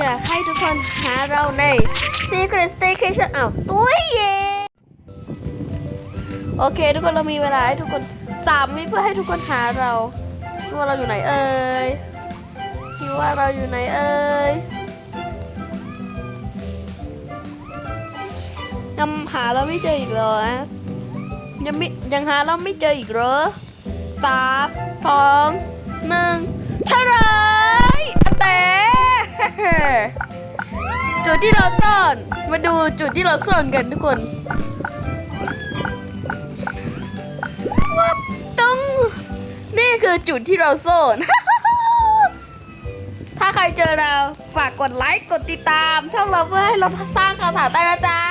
อยากให้ทุกคนหาเราใน Secret Staycation อ้าวตุ้ยเย่โอเค ทุกคนเรามีเวลาให้ทุกคนสามวิเพื่อให้ทุกคนหาเราว่าเราอยู่ไหนเอ่ยคิดว่าเราอยู่ไหนเอ่ยยังหาเราไม่เจออีกเหรอยังไม่ยังหาเราไม่เจออีกเหรอสามสองหนึ่ง จุดที่เราซ่อน มาดูจุดที่เราซ่อนกันทุกคนวับตรงนี่คือจุดที่เราซ่อน ถ้าใครเจอเรา ฝากกดไลค์ กดติดตาม ช่องเราเพื่อให้เราสร้างคำถามได้นะจ๊ะ